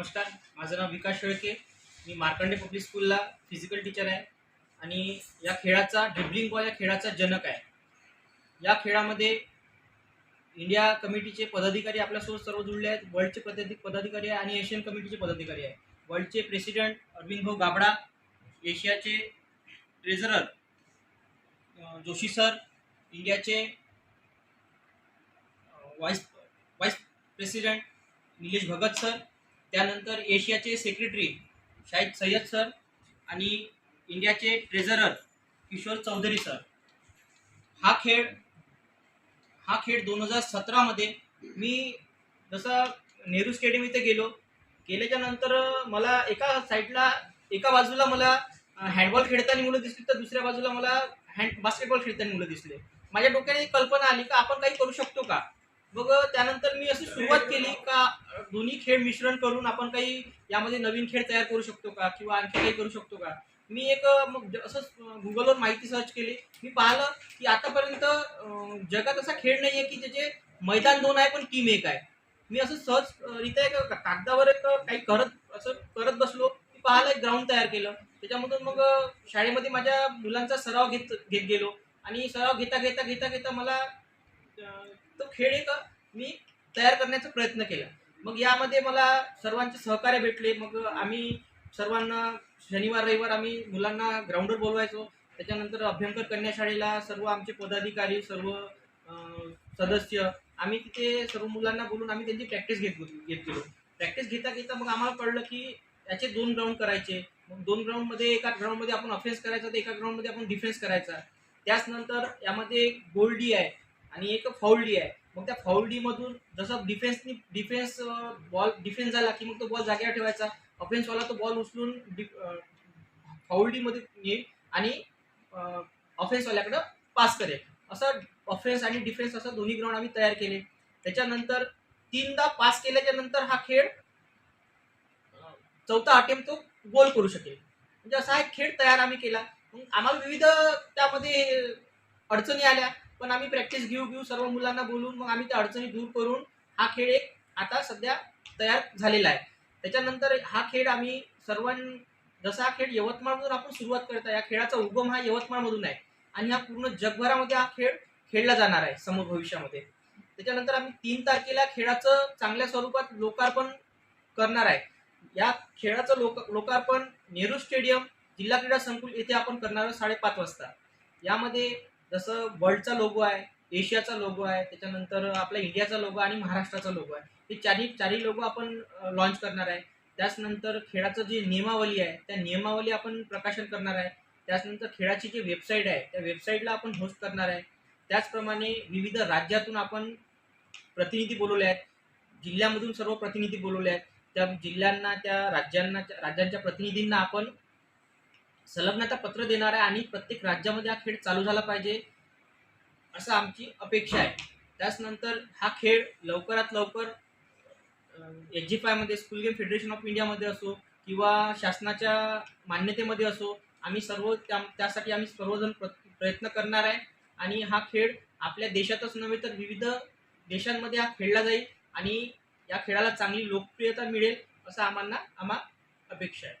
नमस्कार माझं नाव विकास शेळके. मी मार्कंडे पब्लिक स्कूलला फिजिकल टीचर आहे. आणि या खेळाचा ड्रिबलिंग बॉल या खेळाचा जनक आहे. या खेळामध्ये इंडिया कमिटीचे पदाधिकारी आपल्यासोबत सर्व जुळले आहेत. वर्ल्डचे पदाधिक पदाधिकारी आहे आणि एशियन कमिटीचे पदाधिकारी आहे. वर्ल्डचे प्रेसिडेंट अरविंद भाऊ गाबडा एशियाचे ट्रेझरर जोशी सर इंडियाचे vice vice president Nilesh Bhagat sir त्यानंतर एशियाचे सेक्रेटरी शाहिद सय्यद सर आणि इंडियाचे ट्रेझरर किशोर चौधरी सर हा खेळ हा खेळ दोन हजार सतरामध्ये मी जसं नेहरू स्टेडियम इथे गेलो गेल्याच्यानंतर मला एका साईडला एका बाजूला मला हँडबॉल खेळताना मुलं दिसली तर दुसऱ्या बाजूला मला हँड बास्केटबॉल खेळताना मुलं दिसले. माझ्या डोक्याने एक कल्पना आली का आपण काही करू शकतो का? मग त्यानंतर मी अशी सुरुवात केली का दोन्ही खेळ मिश्रण करून आपण काही यामध्ये नवीन खेळ तयार करू शकतो का? किंवा आणखी काही करू शकतो का? मी एक मग असंच गुगलवर माहिती सर्च केली. मी पाहिलं की आतापर्यंत जगात असा खेळ नाही आहे की त्याचे मैदान दोन आहे पण टीम एक आहे. मी असं सहजरित्या एक कागदावर एक काही करत असं करत बसलो. मी पाहायला एक ग्राउंड तयार केलं. त्याच्यामधून मग शाळेमध्ये माझ्या मुलांचा सराव घेत घेत गेलो. आणि सराव घेता घेता घेता घेता मला तो खेळ एक मी तयार करण्याचा प्रयत्न केला. मग यामध्ये मला सर्वांचे सहकार्य भेटले. मग आम्ही सर्वांना शनिवार रविवार आम्ही मुलांना ग्राउंडवर बोलवायचो. त्याच्यानंतर अभ्यंकर कन्या शाळेला सर्व आमचे पदाधिकारी सर्व सदस्य आम्ही तिथे सर्व मुलांना बोलून आम्ही त्यांची प्रॅक्टिस घेत घेत गेलो. प्रॅक्टिस घेता घेता मग आम्हाला कळलं की याचे दोन ग्राउंड करायचे. मग दोन ग्राउंडमध्ये एका ग्राउंडमध्ये आपण अफेन्स करायचा तर एका ग्राउंडमध्ये आपण डिफेन्स करायचा. त्याच नंतर यामध्ये गोल्डी आहे. आणि एक फाऊल डी आहे. मग त्या फाऊल डी मधून जसं डिफेन्सनी डिफेन्स बॉल डिफेन्स झाला की मग तो बॉल जागेवर ठेवायचा. ऑफेन्सवाला तो बॉल उचलून फाऊल डी मध्ये येईल आणि ऑफेन्सवाल्याकडं पास करेल. असं ऑफेन्स आणि डिफेन्स असं दोन्ही ग्राउंड आम्ही तयार केले. त्याच्यानंतर तीनदा पास केल्याच्यानंतर हा खेळ चौथा अटेम्प्ट तो गोल करू शकेल. म्हणजे असा हा खेळ तयार आम्ही केला. मग आम्हाला विविध त्यामध्ये अडचणी आल्या. पण आम्ही प्रॅक्टिस घेऊ घेऊ सर्व मुलांना बोलून मग आम्ही त्या अडचणी दूर करून हा खेळ एक आता सध्या तयार झालेला आहे. त्याच्यानंतर हा खेळ आम्ही सर्वां जसा हा खेळ यवतमाळमधून आपण सुरुवात करता या खेळाचा उगम हा यवतमाळमधून आहे. आणि हा पूर्ण जगभरामध्ये हा खेळ खेळला जाणार आहे समोर भविष्यामध्ये. त्याच्यानंतर आम्ही तीन तारखेला खेळाचं चांगल्या स्वरूपात लोकार्पण करणार आहे. या खेळाचं लोक लोकार्पण नेहरू स्टेडियम जिल्हा क्रीडा संकुल येथे आपण करणार आहोत साडेपाच वाजता. यामध्ये जसं वर्ल्डचा लोगो आहे एशियाचा लोगो आहे त्याच्यानंतर आपला इंडियाचा लोगो आणि महाराष्ट्राचा लोगो आहे. हे चारही चारही लोगो आपण लॉन्च करणार आहे. त्याचनंतर खेळाचं जी नियमावली आहे त्या नियमावली आपण प्रकाशन करणार आहे. त्याचनंतर खेळाची जी वेबसाईट आहे त्या वेबसाईटला आपण होस्ट करणार आहे. त्याचप्रमाणे विविध राज्यातून आपण प्रतिनिधी बोलवले आहेत. जिल्ह्यामधून सर्व प्रतिनिधी बोलवले आहेत. त्या जिल्ह्यांना त्या राज्यांना राज्यांच्या प्रतिनिधींना आपण संलग्नता पत्र देणार आहे आणि प्रत्येक राज्यामध्ये हा खेळ चालू झाला पाहिजे असं आमची अपेक्षा आहे. त्याचनंतर हा खेळ लवकरात लवकर एच जी फायमध्ये स्कूल गेम फेडरेशन ऑफ इंडियामध्ये असो किंवा शासनाच्या मान्यतेमध्ये असो आम्ही सर्व त्या त्यासाठी आम्ही सर्वजण प्र प्रयत्न करणार आहे. आणि हा खेळ आपल्या देशातच नव्हे तर विविध देशांमध्ये हा खेळला जाईल आणि या खेळाला चांगली लोकप्रियता मिळेल असं आम्हाला आम्हा अपेक्षा आहे.